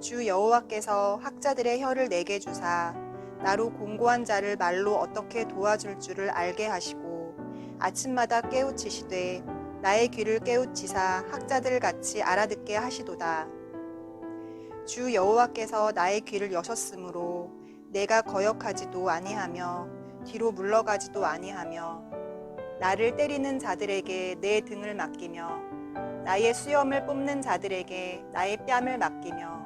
주 여호와께서 학자들의 혀를 내게 주사 나로 공고한 자를 말로 어떻게 도와줄 줄을 알게 하시고 아침마다 깨우치시되 나의 귀를 깨우치사 학자들 같이 알아듣게 하시도다. 주 여호와께서 나의 귀를 여셨으므로 내가 거역하지도 아니하며 뒤로 물러가지도 아니하며 나를 때리는 자들에게 내 등을 맡기며 나의 수염을 뽑는 자들에게 나의 뺨을 맡기며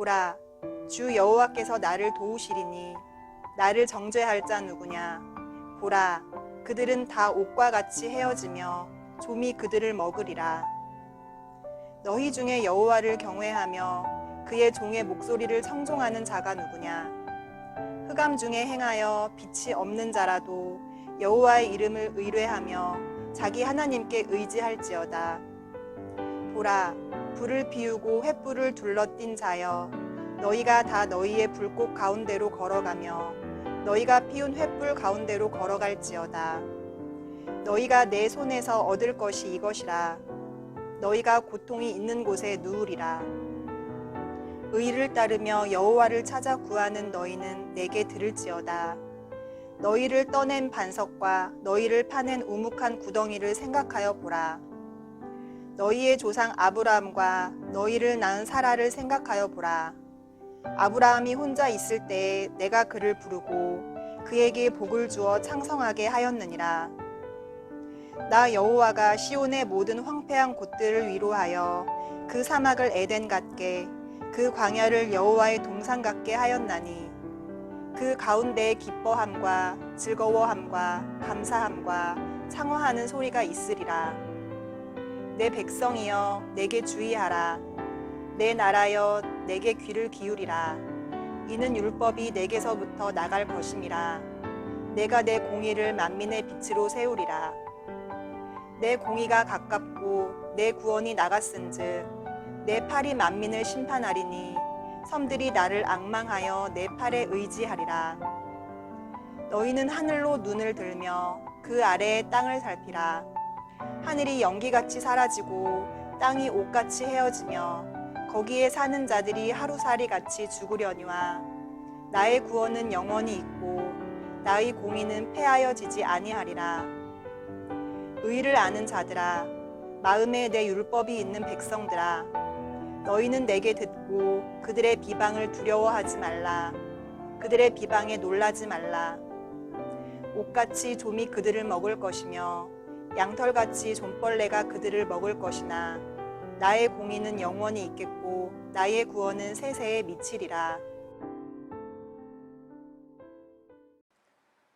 보라 주 여호와께서 나를 도우시리니 나를 정죄할 자 누구냐? 보라 그들은 다 옷과 같이 헤어지며 좀이 그들을 먹으리라. 너희 중에 여호와를 경외하며 그의 종의 목소리를 청종하는 자가 누구냐? 흑암 중에 행하여 빛이 없는 자라도 여호와의 이름을 의뢰하며 자기 하나님께 의지할지어다. 보라, 불을 피우고 횃불을 둘러띈 자여, 너희가 다 너희의 불꽃 가운데로 걸어가며 너희가 피운 횃불 가운데로 걸어갈지어다. 너희가 내 손에서 얻을 것이 이것이라. 너희가 고통이 있는 곳에 누우리라. 의를 따르며 여호와를 찾아 구하는 너희는 내게 들을지어다. 너희를 떠낸 반석과 너희를 파낸 우묵한 구덩이를 생각하여 보라. 너희의 조상 아브라함과 너희를 낳은 사라를 생각하여 보라. 아브라함이 혼자 있을 때에 내가 그를 부르고 그에게 복을 주어 창성하게 하였느니라. 나 여호와가 시온의 모든 황폐한 곳들을 위로하여 그 사막을 에덴 같게 그 광야를 여호와의 동산 같게 하였나니 그 가운데에 기뻐함과 즐거워함과 감사함과 창화하는 소리가 있으리라 내 백성이여 내게 주의하라 내 나라여 내게 귀를 기울이라 이는 율법이 내게서부터 나갈 것임이라 내가 내 공의를 만민의 빛으로 세우리라 내 공의가 가깝고 내 구원이 나갔은즉 내 팔이 만민을 심판하리니 섬들이 나를 악망하여 내 팔에 의지하리라. 너희는 하늘로 눈을 들며 그 아래의 땅을 살피라. 하늘이 연기같이 사라지고 땅이 옷같이 헤어지며 거기에 사는 자들이 하루살이 같이 죽으려니와 나의 구원은 영원히 있고 나의 공의는 패하여지지 아니하리라. 의를 아는 자들아 마음에 내 율법이 있는 백성들아 너희는 내게 듣고 그들의 비방을 두려워하지 말라. 그들의 비방에 놀라지 말라. 옷같이 좀이 그들을 먹을 것이며 양털같이 좀벌레가 그들을 먹을 것이나 나의 공의는 영원히 있겠고 나의 구원은 세세에 미치리라.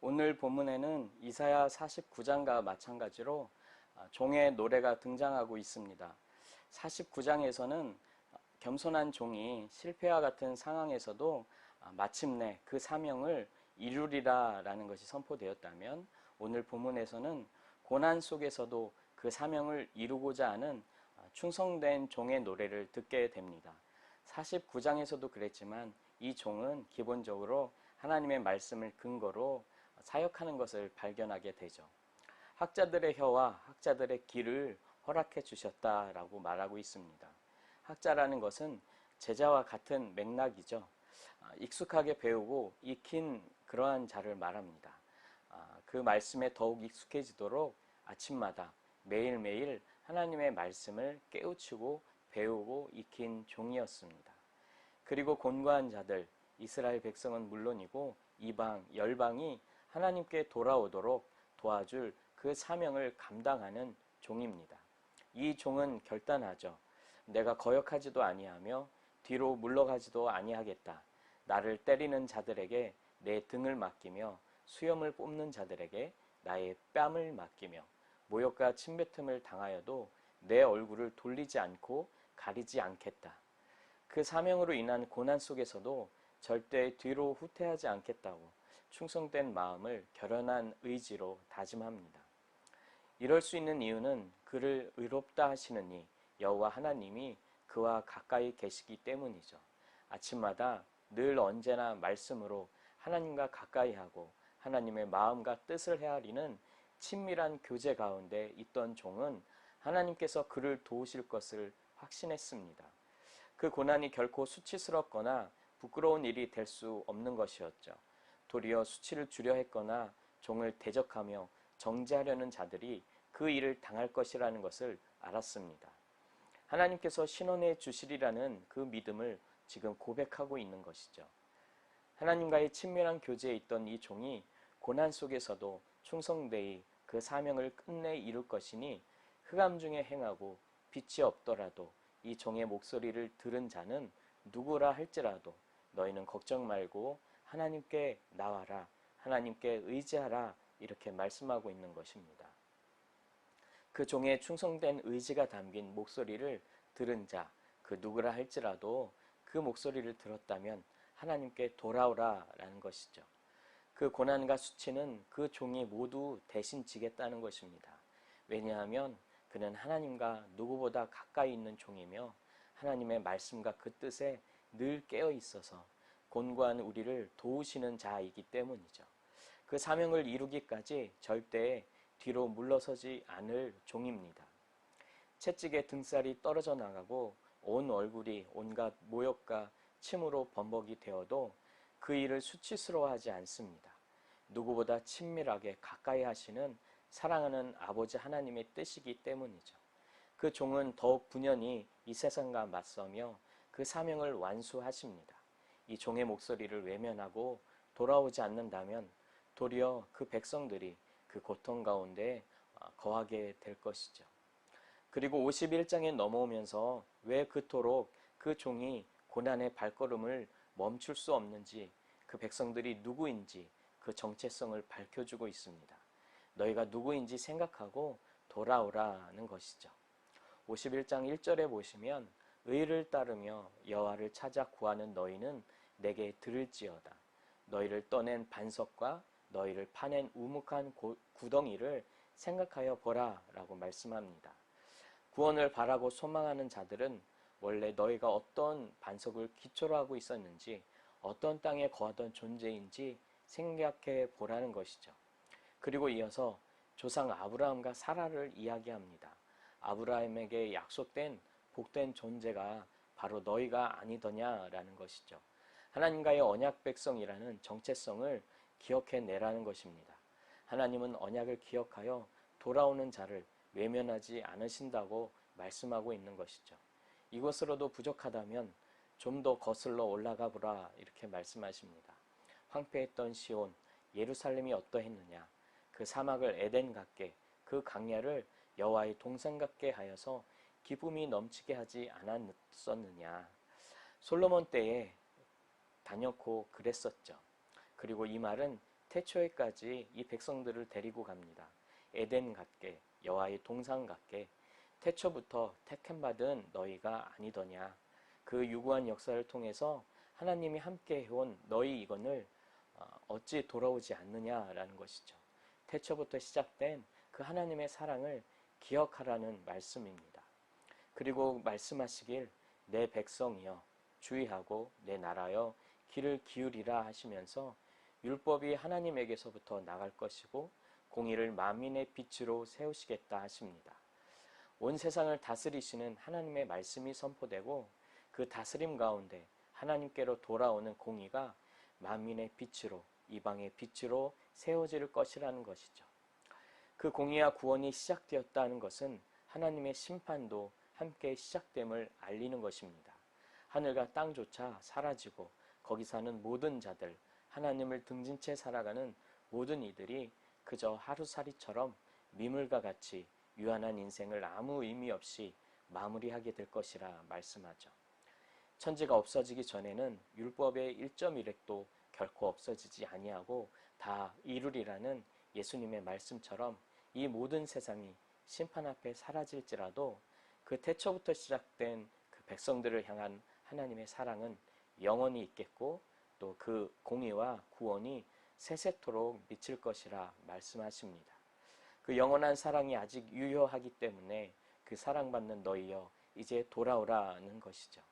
오늘 본문에는 이사야 49장과 마찬가지로 아, 종의 노래가 등장하고 있습니다. 49장에서는 겸손한 종이 실패와 같은 상황에서도 아, 마침내 그 사명을 이루리라 라는 것이 선포되었다면 오늘 본문에서는 고난 속에서도 그 사명을 이루고자 하는 아, 충성된 종의 노래를 듣게 됩니다. 49장에서도 그랬지만 이 종은 기본적으로 하나님의 말씀을 근거로 사역하는 것을 발견하게 되죠. 학자들의 혀와 학자들의 귀를 허락해 주셨다라고 말하고 있습니다. 학자라는 것은 제자와 같은 맥락이죠. 아, 익숙하게 배우고 익힌 그러한 자를 말합니다. 아, 그 말씀에 더욱 익숙해지도록 아침마다 매일매일 하나님의 말씀을 깨우치고 배우고 익힌 종이었습니다. 그리고 곤고한 자들, 이스라엘 백성은 물론이고 이방, 열방이 하나님께 돌아오도록 도와줄 그 사명을 감당하는 종입니다. 이 종은 결단하죠. 내가 거역하지도 아니하며 뒤로 물러가지도 아니하겠다. 나를 때리는 자들에게 내 등을 맡기며 수염을 뽑는 자들에게 나의 뺨을 맡기며 모욕과 침뱉음을 당하여도 내 얼굴을 돌리지 않고 가리지 않겠다. 그 사명으로 인한 고난 속에서도 절대 뒤로 후퇴하지 않겠다고 충성된 마음을 결연한 의지로 다짐합니다. 이럴 수 있는 이유는 그를 의롭다 하시느니 여호와 하나님이 그와 가까이 계시기 때문이죠. 아침마다 늘 언제나 말씀으로 하나님과 가까이 하고 하나님의 마음과 뜻을 헤아리는 친밀한 교제 가운데 있던 종은 하나님께서 그를 도우실 것을 확신했습니다. 그 고난이 결코 수치스럽거나 부끄러운 일이 될 수 없는 것이었죠. 도리어 수치를 주려 했거나 종을 대적하며 정죄하려는 자들이 그 일을 당할 것이라는 것을 알았습니다. 하나님께서 신원해 주시리라는 그 믿음을 지금 고백하고 있는 것이죠. 하나님과의 친밀한 교제에 있던 이 종이 고난 속에서도 충성되이 그 사명을 끝내 이룰 것이니 흑암 중에 행하고 빛이 없더라도 이 종의 목소리를 들은 자는 누구라 할지라도 너희는 걱정 말고 하나님께 나와라 하나님께 의지하라 이렇게 말씀하고 있는 것입니다. 그 종의 충성된 의지가 담긴 목소리를 들은 자, 그 누구라 할지라도 그 목소리를 들었다면 하나님께 돌아오라라는 것이죠. 그 고난과 수치는 그 종이 모두 대신 지겠다는 것입니다. 왜냐하면 그는 하나님과 누구보다 가까이 있는 종이며 하나님의 말씀과 그 뜻에 늘 깨어 있어서 곤고한 우리를 도우시는 자이기 때문이죠. 그 사명을 이루기까지 절대 뒤로 물러서지 않을 종입니다. 채찍에 등살이 떨어져 나가고 온 얼굴이 온갖 모욕과 침으로 범벅이 되어도 그 일을 수치스러워하지 않습니다. 누구보다 친밀하게 가까이 하시는 사랑하는 아버지 하나님의 뜻이기 때문이죠. 그 종은 더욱 분연히 이 세상과 맞서며 그 사명을 완수하십니다. 이 종의 목소리를 외면하고 돌아오지 않는다면 도리어 그 백성들이 그 고통 가운데 어, 거하게 될 것이죠. 그리고 51장에 넘어오면서 왜 그토록 그 종이 고난의 발걸음을 멈출 수 없는지 그 백성들이 누구인지 그 정체성을 밝혀주고 있습니다. 너희가 누구인지 생각하고 돌아오라는 것이죠. 51장 1절에 보시면 의를 따르며 여호와를 찾아 구하는 너희는 내게 들을지어다. 너희를 떠낸 반석과 너희를 파낸 우묵한 고, 구덩이를 생각하여 보라라고 말씀합니다. 구원을 바라고 소망하는 자들은 원래 너희가 어떤 반석을 기초로 하고 있었는지 어떤 땅에 거하던 존재인지 생각해 보라는 것이죠. 그리고 이어서 조상 아브라함과 사라를 이야기합니다. 아브라함에게 약속된 복된 존재가 바로 너희가 아니더냐라는 것이죠. 하나님과의 언약 백성이라는 정체성을 기억해 내라는 것입니다. 하나님은 언약을 기억하여 돌아오는 자를 외면하지 않으신다고 말씀하고 있는 것이죠. 이것으로도 부족하다면 좀 더 거슬러 올라가 보라 이렇게 말씀하십니다. 황폐했던 시온 예루살렘이 어떠했느냐 그 사막을 에덴 같게 그 강야를 여호와의 동산 같게 하여서 기쁨이 넘치게 하지 않았었느냐 솔로몬 때에 다녔고 그랬었죠. 그리고 이 말은 태초에까지 이 백성들을 데리고 갑니다. 에덴 같게 여호와의 동산 같게 태초부터 택함 받은 너희가 아니더냐 그 유구한 역사를 통해서 하나님이 함께 해온 너희 이건을 어, 어찌 돌아오지 않느냐라는 것이죠. 태초부터 시작된 그 하나님의 사랑을 기억하라는 말씀입니다. 그리고 말씀하시길 내 백성이여 주의하고 내 나라여 길을 기울이라 하시면서 율법이 하나님에게서부터 나갈 것이고 공의를 만민의 빛으로 세우시겠다 하십니다. 온 세상을 다스리시는 하나님의 말씀이 선포되고 그 다스림 가운데 하나님께로 돌아오는 공의가 만민의 빛으로 이방의 빛으로 세워질 것이라는 것이죠. 그 공의와 구원이 시작되었다는 것은 하나님의 심판도 함께 시작됨을 알리는 것입니다. 하늘과 땅조차 사라지고 거기 사는 모든 자들, 하나님을 등진 채 살아가는 모든 이들이 그저 하루살이처럼 미물과 같이 유한한 인생을 아무 의미 없이 마무리하게 될 것이라 말씀하죠. 천지가 없어지기 전에는 율법의 1.1획도 결코 없어지지 아니하고 다 이루리라는 예수님의 말씀처럼 이 모든 세상이 심판 앞에 사라질지라도 그 태초부터 시작된 그 백성들을 향한 하나님의 사랑은 영원히 있겠고 또 그 공의와 구원이 세세토록 미칠 것이라 말씀하십니다. 그 영원한 사랑이 아직 유효하기 때문에 그 사랑받는 너희여 이제 돌아오라는 것이죠.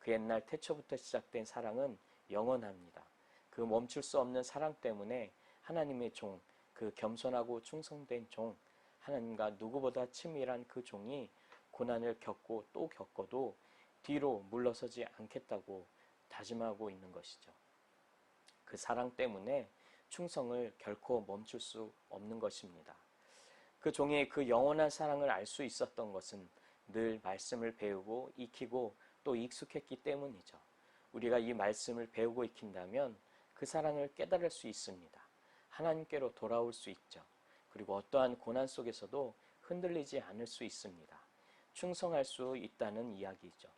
그 옛날 태초부터 시작된 사랑은 영원합니다. 그 멈출 수 없는 사랑 때문에 하나님의 종, 그 겸손하고 충성된 종, 하나님과 누구보다 친밀한 그 종이 고난을 겪고 또 겪어도 뒤로 물러서지 않겠다고 다짐하고 있는 것이죠. 그 사랑 때문에 충성을 결코 멈출 수 없는 것입니다. 그 종의 그 영원한 사랑을 알 수 있었던 것은 늘 말씀을 배우고 익히고 또 익숙했기 때문이죠. 우리가 이 말씀을 배우고 익힌다면 그 사랑을 깨달을 수 있습니다. 하나님께로 돌아올 수 있죠. 그리고 어떠한 고난 속에서도 흔들리지 않을 수 있습니다. 충성할 수 있다는 이야기죠.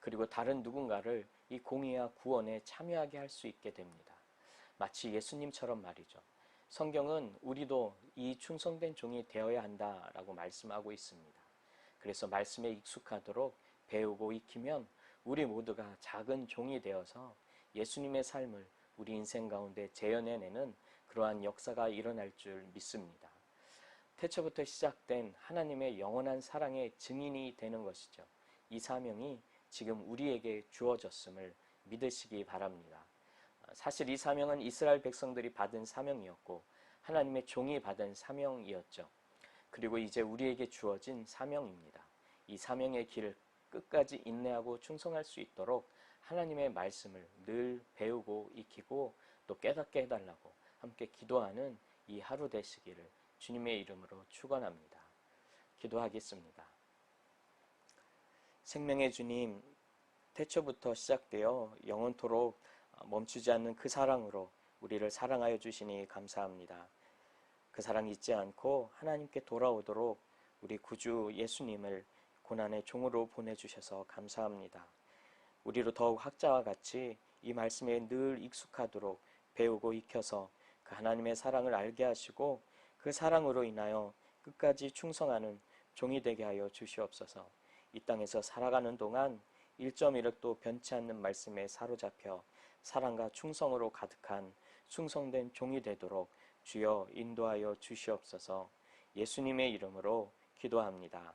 그리고 다른 누군가를 이 공의와 구원에 참여하게 할 수 있게 됩니다. 마치 예수님처럼 말이죠. 성경은 우리도 이 충성된 종이 되어야 한다라고 말씀하고 있습니다. 그래서 말씀에 익숙하도록 배우고 익히면 우리 모두가 작은 종이 되어서 예수님의 삶을 우리 인생 가운데 재현해내는 그러한 역사가 일어날 줄 믿습니다. 태초부터 시작된 하나님의 영원한 사랑의 증인이 되는 것이죠. 이 사명이 지금 우리에게 주어졌음을 믿으시기 바랍니다. 사실 이 사명은 이스라엘 백성들이 받은 사명이었고 하나님의 종이 받은 사명이었죠. 그리고 이제 우리에게 주어진 사명입니다. 이 사명의 길을 끝까지 인내하고 충성할 수 있도록 하나님의 말씀을 늘 배우고 익히고 또 깨닫게 해달라고 함께 기도하는 이 하루 되시기를 주님의 이름으로 축원합니다. 기도하겠습니다. 생명의 주님, 태초부터 시작되어 영원토록 멈추지 않는 그 사랑으로 우리를 사랑하여 주시니 감사합니다. 그 사랑 잊지 않고 하나님께 돌아오도록 우리 구주 예수님을 고난의 종으로 보내주셔서 감사합니다. 우리로 더욱 학자와 같이 이 말씀에 늘 익숙하도록 배우고 익혀서 그 하나님의 사랑을 알게 하시고 그 사랑으로 인하여 끝까지 충성하는 종이 되게 하여 주시옵소서. 이 땅에서 살아가는 동안 1.1획도 변치 않는 말씀에 사로잡혀 사랑과 충성으로 가득한 충성된 종이 되도록 주여 인도하여 주시옵소서. 예수님의 이름으로 기도합니다.